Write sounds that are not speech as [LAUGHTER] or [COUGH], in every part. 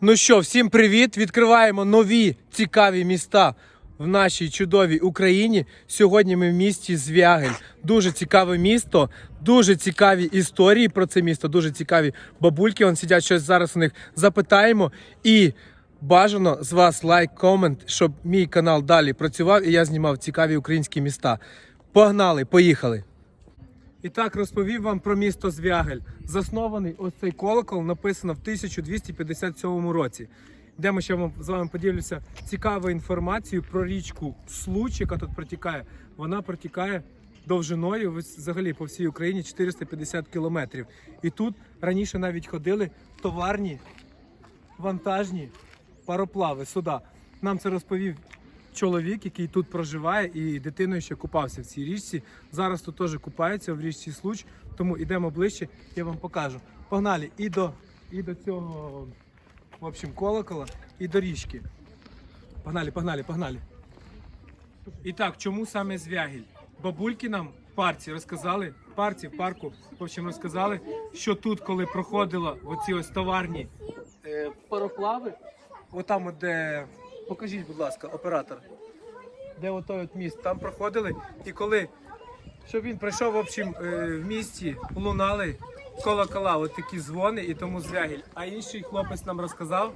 Ну що, всім привіт! Відкриваємо нові цікаві міста в нашій чудовій Україні. Сьогодні ми в місті Звягель. Дуже цікаве місто, дуже цікаві історії про це місто, дуже цікаві бабульки. Вон сидять щось зараз у них запитаємо. І бажано з вас лайк, комент, щоб мій канал далі працював і я знімав цікаві українські міста. Погнали, поїхали! І так розповів вам про місто Звягель. Заснований ось цей колокол написано в 1257 році. Йдемо ще вам з вами поділюся цікавою інформацією про річку Случ, яка тут протікає. Вона протікає довжиною взагалі по всій Україні 450 кілометрів. І тут раніше навіть ходили товарні вантажні пароплави суда. Нам це розповів чоловік, який тут проживає, і дитиною ще купався в цій річці. Зараз тут теж купається в річці Случ, тому йдемо ближче, я вам покажу. Погнали і до, і до цього в общем, колокола, і до річки. Погнали, погнали, погнали. І так, чому саме Звягіль? Бабульки нам парці розказали, парці, в парку, в общем, розказали, що тут, коли проходило оці ось товарні е, пароплави, отам, от де, покажіть, будь ласка, оператор, де отой от міст, там проходили, і коли, щоб він прийшов, в общем, е, в місті лунали колокола, от такі дзвони, і тому Звягіль. А інший хлопець нам розказав,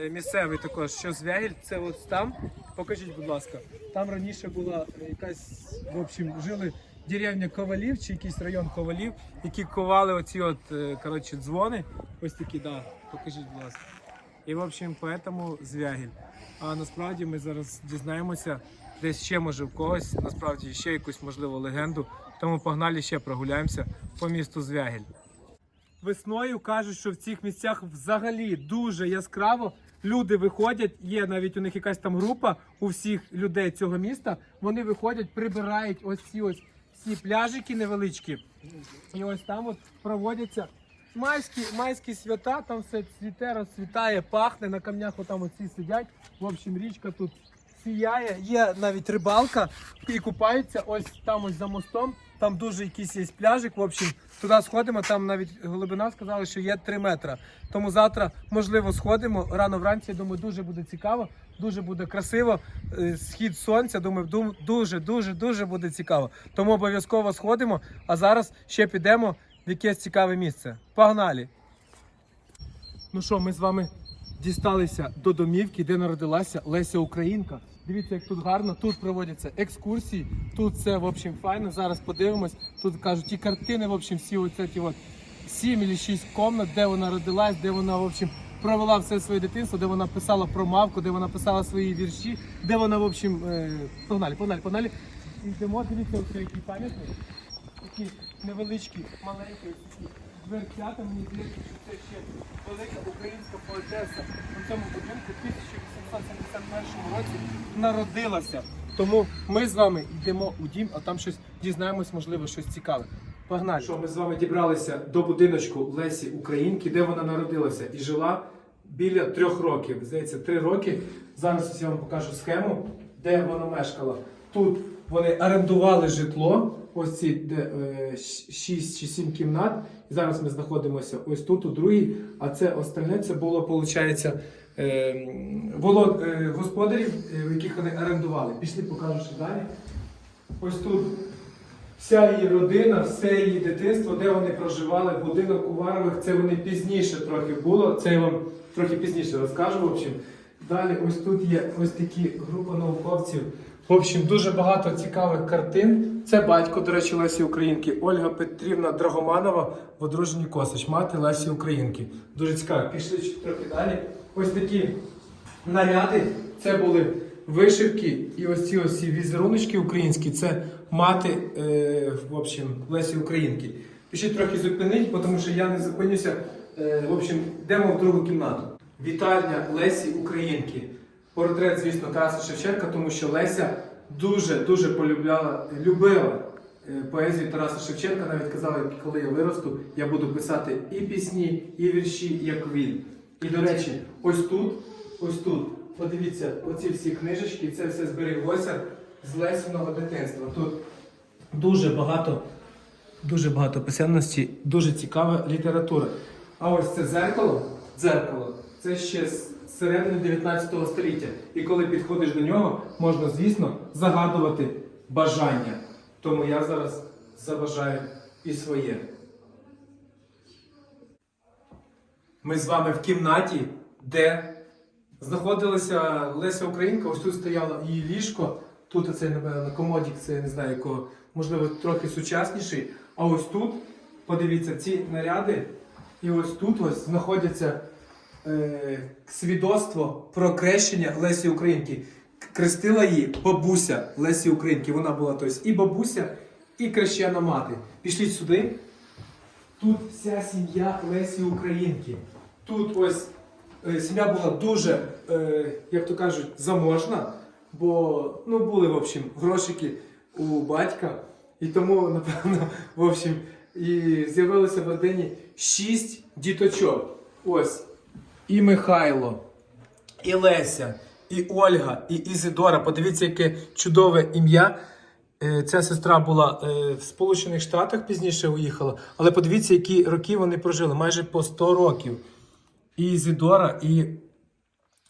е, місцевий також, що Звягіль це от там. Покажіть, будь ласка, там раніше була е, якась, в общем, жили деревня Ковалів чи якийсь район Ковалів, які ковали оці от, коротше, дзвони. Ось такі, да. Покажіть, будь ласка. І, в общем, поэтому Звягіль. А насправді ми зараз дізнаємося, десь ще може в когось, насправді ще якусь можливо легенду. Тому погнали ще прогуляємося по місту Звягіль. Весною кажуть, що в цих місцях взагалі дуже яскраво. Люди виходять, є навіть у них якась там група у всіх людей цього міста. Вони виходять, прибирають ось ці ось всі пляжики невеличкі. І ось там от проводяться майські, майські свята, там все цвіте, розцвітає, пахне, на камнях отам оці сидять. В общем, річка тут сіяє, є навіть рибалка і купаються ось там ось за мостом. Там дуже якийсь є пляжик. В общем, туди сходимо. Там навіть глибина сказали, що є 3 метри. Тому завтра, можливо, сходимо рано вранці. Я думаю, дуже буде цікаво, дуже буде красиво. Е, Схід сонця. Думаю, дуже, дуже, дуже буде цікаво. Тому обов'язково сходимо. А зараз ще підемо в якесь цікаве місце. Погнали! Ну що, ми з вами дісталися до домівки, де народилася Леся Українка. Дивіться, як тут гарно. Тут проводяться екскурсії. Тут все в общем файно. Зараз подивимось. Тут кажуть, ті картини, в общем, всі оці ті от сім або шість комнат, де вона родилась, де вона в общем провела все своє дитинство, де вона писала про мавку, де вона писала свої вірші, де вона в общем е, погнали, погнали, погнали. Йдемо, дивіться, який пам'ятник. Невеличкі, маленькі такі дверцята. Мені здається, що це ще велика українська поетеса у цьому будинку в 1871 році народилася. Тому ми з вами йдемо у дім, а там щось дізнаємось, можливо, щось цікаве. Погнали! Що ми з вами дібралися до будиночку Лесі Українки, де вона народилася і жила біля трьох років. Здається, три роки. Зараз я вам покажу схему, де вона мешкала. Тут вони орендували житло, ось ці е, 6 чи 7 кімнат. І зараз ми знаходимося ось тут, у другій. А це остальне це було, виходить, е, було е, господарів, е, яких вони орендували. Пішли, покажу ще далі. Ось тут вся її родина, все її дитинство, де вони проживали, будинок Уварових, це вони пізніше трохи було. Це я вам трохи пізніше розкажу. В общем. Далі ось тут є ось такі група науковців. В общем, дуже багато цікавих картин. Це батько, до речі, Лесі Українки, Ольга Петрівна Драгоманова в одруженні Косич, мати Лесі Українки. Дуже цікаво. Пішли трохи далі. Ось такі наряди. Це були вишивки і ось ці ось ці візеруночки українські. Це мати е, в общем, Лесі Українки. Пішіть трохи зупинить, тому що я не зупинюся. Е, в общем, йдемо в другу кімнату. Вітальня Лесі Українки. Портрет, звісно, Тараса Шевченка, тому що Леся дуже дуже полюбляла, любила е, поезію Тараса Шевченка. Навіть казала, коли я виросту, я буду писати і пісні, і вірші, як він. І до речі, ось тут, ось тут, подивіться, оці всі книжечки, це все збереглося з Лесіного дитинства. Тут дуже багато, дуже багато писемності, дуже цікава література. А ось це зеркало, дзеркало. Це ще з середини 19 століття. І коли підходиш до нього, можна, звісно, загадувати бажання. Тому я зараз забажаю і своє. Ми з вами в кімнаті, де знаходилася Леся Українка. Ось тут стояло її ліжко. Тут оцей, напевно, комодік, це я не знаю якого, можливо, трохи сучасніший. А ось тут, подивіться, ці наряди, і ось тут ось знаходяться е, свідоцтво про крещення Лесі Українки. Крестила її бабуся Лесі Українки. Вона була тобто, і бабуся, і крещена мати. Пішліть сюди. Тут вся сім'я Лесі Українки. Тут ось е, сім'я була дуже, е, як то кажуть, заможна, бо ну, були, в общем, грошики у батька. І тому, напевно, в общем, і з'явилося в родині шість діточок. Ось. І Михайло, і Леся, і Ольга, і Ізидора. Подивіться, яке чудове ім'я. Е, Ця сестра була е, в Сполучених Штатах пізніше уїхала, але подивіться, які роки вони прожили, майже по 100 років. І Ізідора, і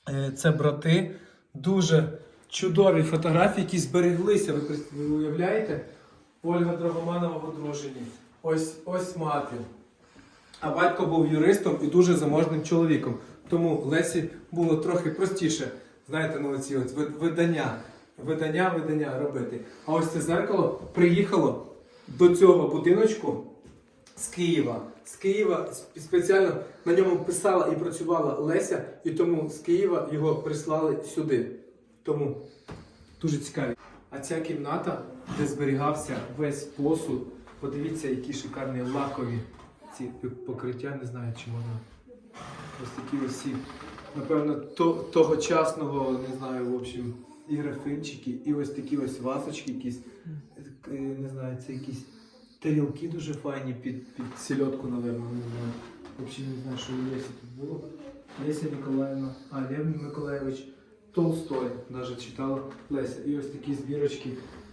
е, це брати. Дуже чудові фотографії, які збереглися. Ви уявляєте? Ольга Драгоманова в одруженні. Ось, ось мати. А батько був юристом і дуже заможним чоловіком. Тому Лесі було трохи простіше, знаєте, ну оці от видання, видання, видання робити. А ось це зеркало приїхало до цього будиночку з Києва. З Києва спеціально на ньому писала і працювала Леся, і тому з Києва його прислали сюди. Тому дуже цікаві. А ця кімната, де зберігався весь посуд, подивіться, які шикарні лакові ці покриття, не знаю, чи можна. Ось такі ці, напевно, то, тогочасного, не знаю, в общем, і графинчики, і ось такі ось васочки, якісь, е, не знаю, це якісь тарілки дуже файні під, під сільотку, напевно, не знаю. Взагалі не знаю, що у Лесі тут було. Леся Ніколаївна, а Лев Миколаївич Толстой, навіть читала Леся. І ось такі збірочки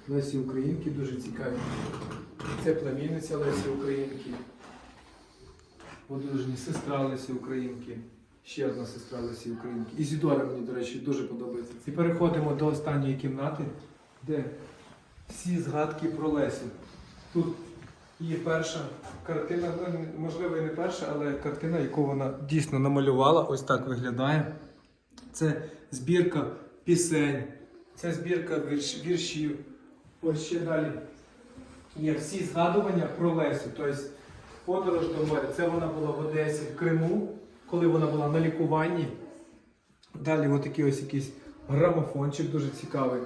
Лесі Українки дуже цікаві. Це племінниця Лесі Українки. Одружені сестра Лесі Українки. Ще одна сестра Лесі Українки. Ізідора мені, до речі, дуже подобається. І переходимо до останньої кімнати, де всі згадки про Лесю. Тут її перша картина, ну, можливо, і не перша, але картина, яку вона дійсно намалювала, ось так виглядає. Це збірка пісень, це збірка вірш, віршів. Ось ще далі є всі згадування про Лесю. Тобто подорож до моря. Це вона була в Одесі, в Криму, коли вона була на лікуванні. Далі отакий ось якийсь грамофончик дуже цікавий.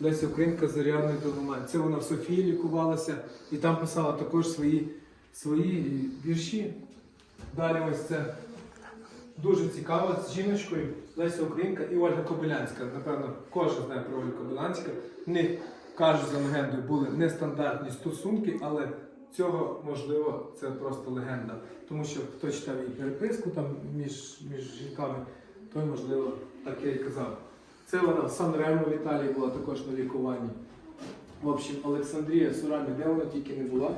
Леся Українка з Зоряною Доломань. Це вона в Софії лікувалася і там писала також свої, свої вірші. Далі ось це дуже цікаво з жіночкою Леся Українка і Ольга Кобилянська. Напевно, кожен знає про Ольгу Кобилянську. В них, кажуть за легендою, були нестандартні стосунки, але цього можливо це просто легенда. Тому що хто читав її переписку там між, між жінками, той, можливо, так і казав. Це вона в Сан-Ремо в Італії була також на лікуванні. В общем, Олександрія Сурамі, де вона тільки не була.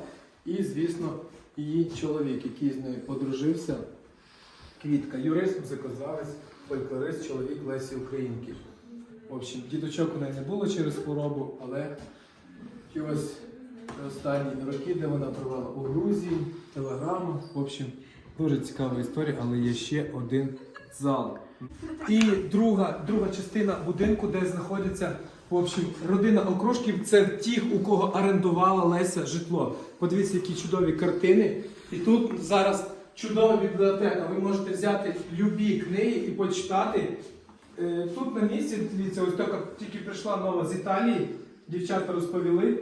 І, звісно, її чоловік, який з нею одружився. Квітка, юрист, музикознавець, фольклорист, чоловік Лесі Українки. В общем, діточок у неї не було через хворобу, але ось останні роки, де вона провела у Грузії, телеграму. В общем, дуже цікава історія, але є ще один зал. І друга, друга частина будинку, де знаходиться в общем, родина окружків, це тих, у кого орендувала Леся житло. Подивіться, які чудові картини. І тут зараз чудова бібліотека. Ви можете взяти любі книги і почитати. Е, Тут на місці, дивіться, ось тільки прийшла нова з Італії. Дівчата розповіли,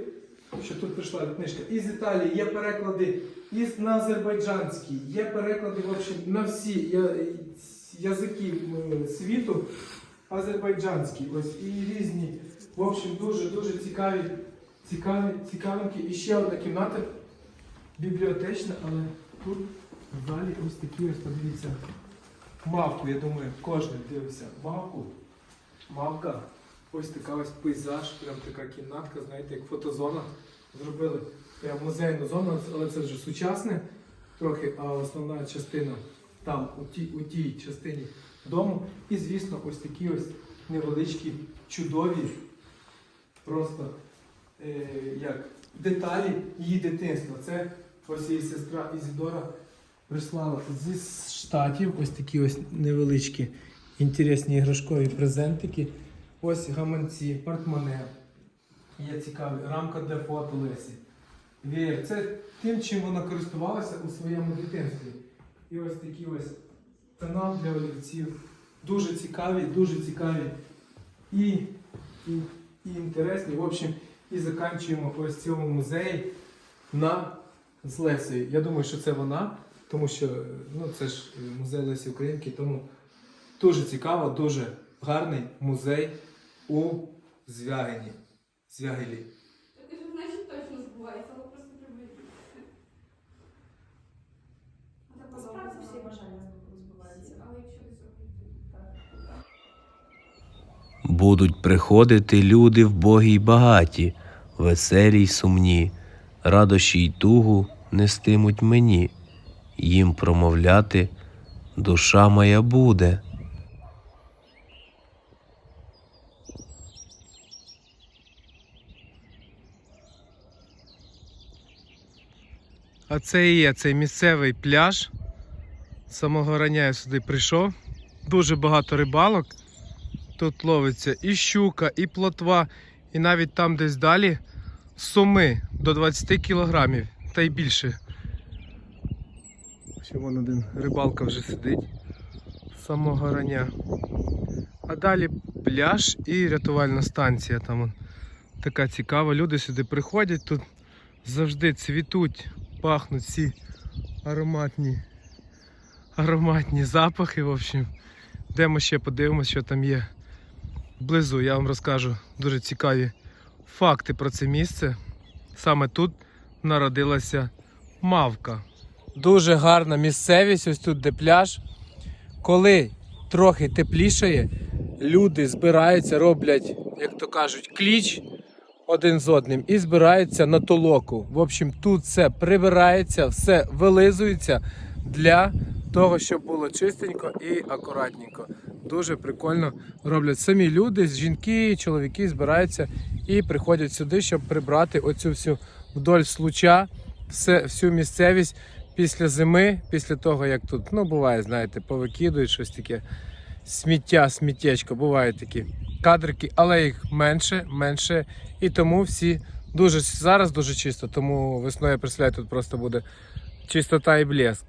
що тут прийшла книжка. Із Італії є переклади із на азербайджанський, є переклади в на всі я- язики світу. Азербайджанський, ось і різні. В общем, дуже дуже цікаві, цікаві, цікавинки. І ще одна кімната бібліотечна, але тут в залі ось такі ось подивіться. Мавку, я думаю, кожен дивився. Мавку. Мавка. Ось така ось пейзаж, прям така кімнатка, знаєте, як фотозона. Зробили прям музейну зону, але це вже сучасне трохи, а основна частина там, у тій, у тій частині дому. І, звісно, ось такі ось невеличкі, чудові, просто е, як деталі її дитинства. Це ось її сестра Ізідора прислала зі штатів ось такі ось невеличкі інтересні іграшкові презентики. Ось гаманці, портмоне. Є цікаві. Рамка для фото Лесі. Веєр. Це тим, чим вона користувалася у своєму дитинстві. І ось такі ось канал для олівців. Дуже цікаві, дуже цікаві і, і, і інтересні. В общем, і заканчуємо ось цьому музеї на з Лесею. Я думаю, що це вона, тому що ну, це ж музей Лесі Українки, тому дуже цікаво, дуже гарний музей у Звягині. Звягелі. Ти ж значить точно збувається, але просто приблизно. Насправді всі бажання збуваються. Але якщо не зробити. Будуть приходити люди вбогі й багаті, веселі й сумні, радощі й тугу нестимуть мені, їм промовляти душа моя буде. А це і є цей місцевий пляж. З самого рання я сюди прийшов. Дуже багато рибалок. Тут ловиться і щука, і плотва, і навіть там десь далі суми до 20 кілограмів та й більше. Ще вон один рибалка вже сидить з самого рання. А далі пляж і рятувальна станція. Там така цікава. Люди сюди приходять, тут завжди цвітуть пахнуть всі ароматні, ароматні запахи. В общем, йдемо ще подивимося, що там є вблизу. Я вам розкажу дуже цікаві факти про це місце. Саме тут народилася мавка. Дуже гарна місцевість, ось тут де пляж. Коли трохи теплішає, люди збираються, роблять, як то кажуть, кліч один з одним і збираються на толоку. В общем, тут все прибирається, все вилизується для того, щоб було чистенько і акуратненько. Дуже прикольно роблять самі люди, жінки, чоловіки збираються і приходять сюди, щоб прибрати оцю всю вдоль случа, все, всю місцевість після зими, після того, як тут, ну, буває, знаєте, повикидують щось таке. Сміття, сміттєчко, бувають такі кадрики, але їх менше, менше. І тому всі дуже зараз дуже чисто. Тому весною я представляю, тут просто буде чистота і блеск.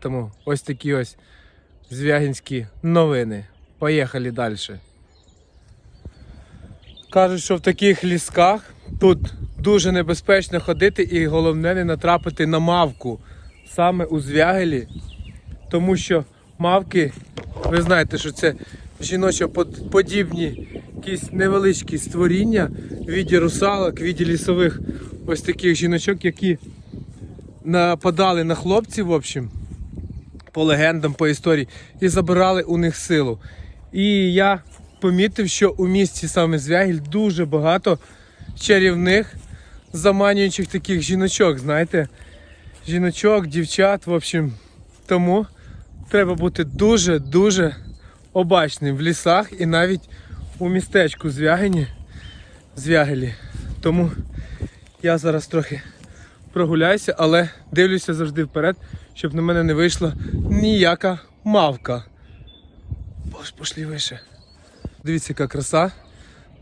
Тому ось такі ось звягінські новини. Поїхали далі. Кажуть, що в таких лісках тут дуже небезпечно ходити і головне не натрапити на мавку саме у звягелі, тому що мавки, ви знаєте, що це жіночо-подібні якісь невеличкі створіння в віді русалок, в віді лісових ось таких жіночок, які нападали на хлопців, в общем, по легендам, по історії, і забирали у них силу. І я помітив, що у місті саме Звягіль дуже багато чарівних, заманюючих таких жіночок, знаєте, жіночок, дівчат, в общем, тому треба бути дуже-дуже обачним в лісах і навіть у містечку Звягині, Звягелі. Тому я зараз трохи прогуляюся, але дивлюся завжди вперед, щоб на мене не вийшла ніяка мавка. Боже, пошлі вище. Дивіться, яка краса.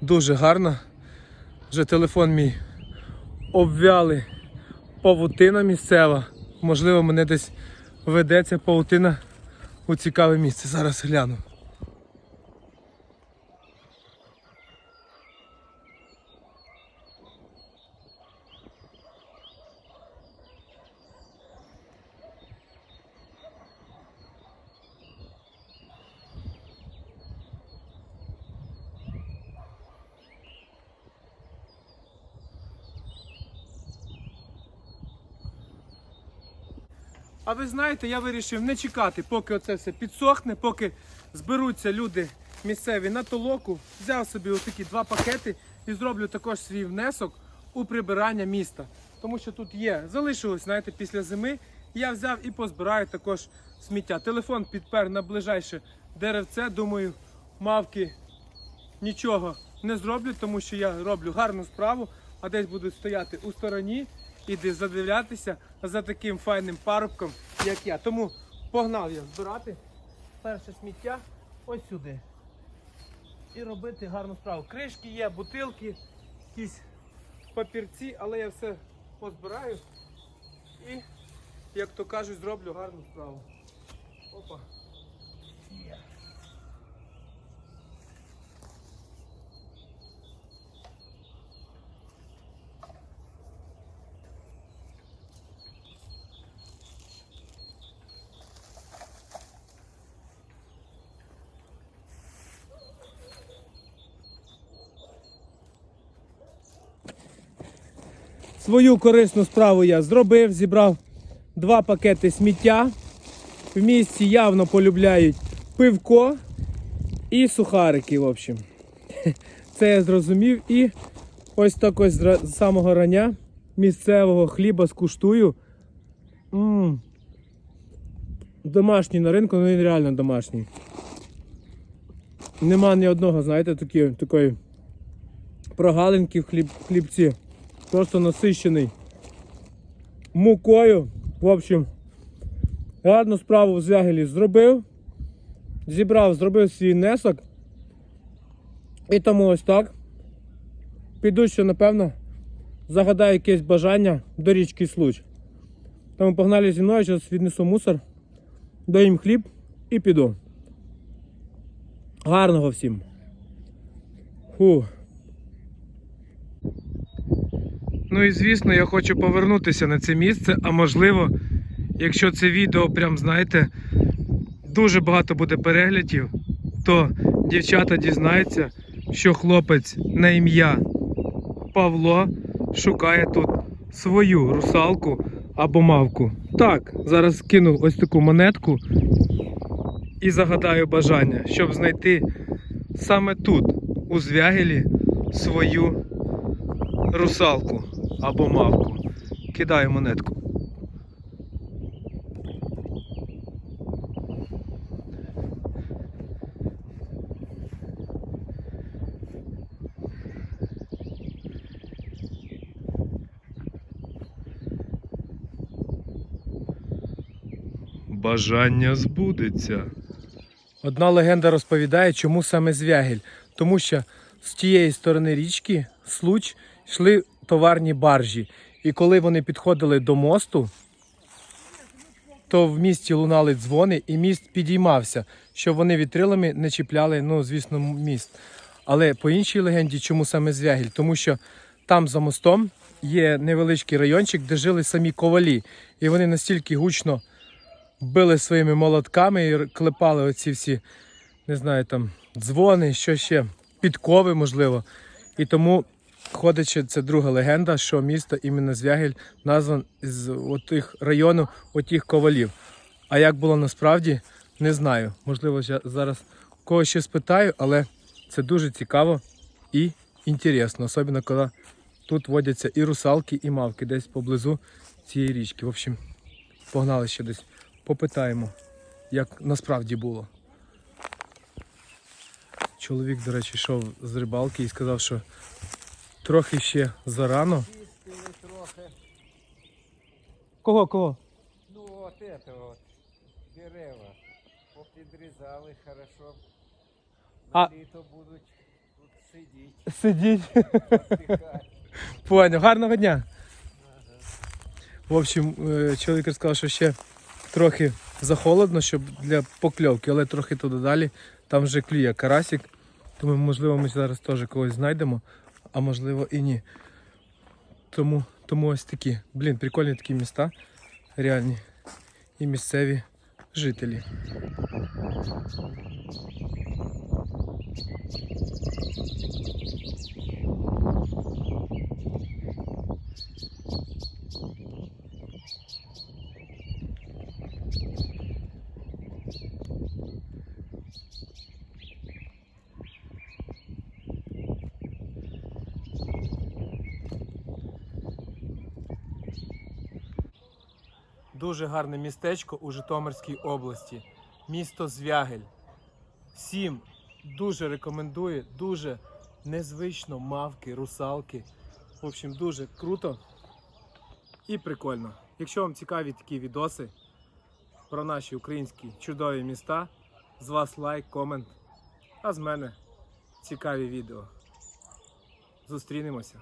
Дуже гарна. Вже телефон мій обвяли павутина місцева. Можливо, мене десь веде ця павутина у цікаве місце. Зараз гляну. Знаєте, я вирішив не чекати, поки оце все підсохне, поки зберуться люди місцеві на толоку. Взяв собі отакі два пакети і зроблю також свій внесок у прибирання міста. Тому що тут є, залишилось, знаєте, після зими Я взяв і позбираю також сміття. Телефон підпер на ближайше деревце. Думаю, мавки нічого не зроблять, тому що я роблю гарну справу, а десь будуть стояти у стороні і десь задивлятися за таким файним парубком, як я. Тому погнав я збирати перше сміття ось сюди. І робити гарну справу. Кришки є, бутилки, якісь папірці, але я все позбираю і, як то кажуть, зроблю гарну справу. Опа. Є. Свою корисну справу я зробив, зібрав два пакети сміття. В місті явно полюбляють пивко і сухарики, в общем. [LAUGHS] Це я зрозумів. І ось так ось з самого рання місцевого хліба скуштую. м Домашній на ринку, ну він реально домашній. Нема ні одного, знаєте, такі, такої прогалинки в хліб, хлібці. Просто насищений мукою. В общем, гарну справу в Звягелі зробив. Зібрав, зробив свій внесок. І тому ось так. Піду ще, напевно, загадаю якесь бажання до річки Случ. Тому погнали зі мною, зараз віднесу мусор, доїм хліб і піду. Гарного всім. Фу. Ну і звісно, я хочу повернутися на це місце, а можливо, якщо це відео, прям знаєте, дуже багато буде переглядів, то дівчата дізнаються, що хлопець на ім'я Павло шукає тут свою русалку або мавку. Так, зараз кину ось таку монетку і загадаю бажання, щоб знайти саме тут, у Звягелі, свою русалку або мавку. Кидаю монетку. Бажання збудеться. Одна легенда розповідає, чому саме Звягель. Тому що з тієї сторони річки Случ йшли товарні баржі. І коли вони підходили до мосту, то в місті лунали дзвони, і міст підіймався, щоб вони вітрилами не чіпляли, ну, звісно, міст. Але по іншій легенді, чому саме Звягель? Тому що там за мостом є невеличкий райончик, де жили самі ковалі. І вони настільки гучно били своїми молотками і клепали оці всі, не знаю, там дзвони, що ще, підкови, можливо. І тому ще це друга легенда, що місто іменно Звягель назван з отих району отих ковалів. А як було насправді, не знаю. Можливо, я зараз когось ще спитаю, але це дуже цікаво і інтересно, особливо коли тут водяться і русалки, і мавки десь поблизу цієї річки. В общем, погнали ще десь, попитаємо, як насправді було. Чоловік, до речі, йшов з рибалки і сказав, що трохи ще зарано. Трохи. Кого, кого? Ну от это от, дерева. Попідрізали хорошо. На А- літо будуть тут сидіти, Сидіть. віддихати. Понял. Гарного дня. В общем, е, чоловік сказав, що ще трохи захолодно, щоб для покльовки, але трохи туди далі. Там вже клює карасик. Тому, можливо, ми зараз теж когось знайдемо, а можливо і ні. Тому тому ось такі. Блін, прикольні такі міста, реальні і місцеві жителі. Thank you. Дуже гарне містечко у Житомирській області. Місто Звягель. Всім дуже рекомендую, дуже незвично мавки, русалки. В общем, дуже круто і прикольно. Якщо вам цікаві такі відоси про наші українські чудові міста, з вас лайк, комент, а з мене цікаві відео. Зустрінемося.